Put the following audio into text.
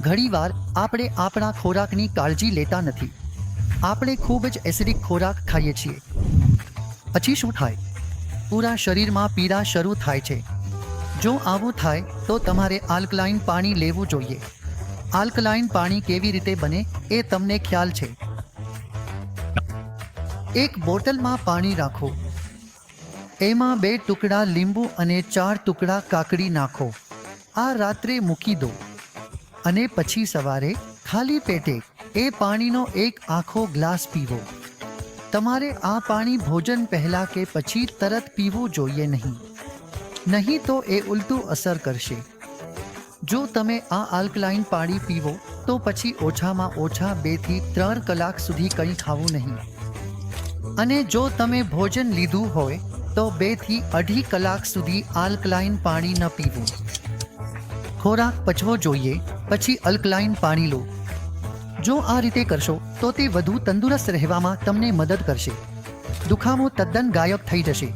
ઘણીવાર આપણે આપણા ખોરાકની કાળજી લેતા નથી. આપણે ખૂબ જ એસિડિક ખોરાક ખાઈએ છીએ. પછી શું થાય? પૂરા શરીરમાં પીડા શરૂ થાય છે. જો આવું થાય, તો તમારે આલ્કલાઇન પાણી લેવું જોઈએ. આલ્કલાઇન પાણી કેવી રીતે બને એ તમને ખ્યાલ છે. એક બોટલમાં પાણી રાખો. એમાં બે ટુકડા લીંબુ અને ચાર ટુકડા કાકડી નાખો. આ રાત્રે મૂકી દો. અને પછી સવારે ખાલી પેટે એ પાણીનો એક આખો ગ્લાસ પીવો. તમારે આ પાણી ભોજન પહેલા કે પછી તરત પીવું જોઈએ નહીં. નહીં તો એ ઉલટું અસર કરશે. જો તમે આ આલ્કલાઇન પાણી પીવો, તો પછી ઓછામાં ઓછા બેથી ત્રણ કલાક સુધી કંઈ ખાવું નહીં. અને જો તમે ભોજન લીધું હોય, તો બેથી અઢી કલાક સુધી આલ્કલાઇન પાણી ન પીવું. ખોરાક પચવો જોઈએ પછી અલ્કલાઇન પાણી લો. જો આ રીતે કરશો, તો તે વધુ તંદુરસ્ત રહેવામાં તમને મદદ કરશે. દુખાવો તદ્દન ગાયબ થઈ જશે.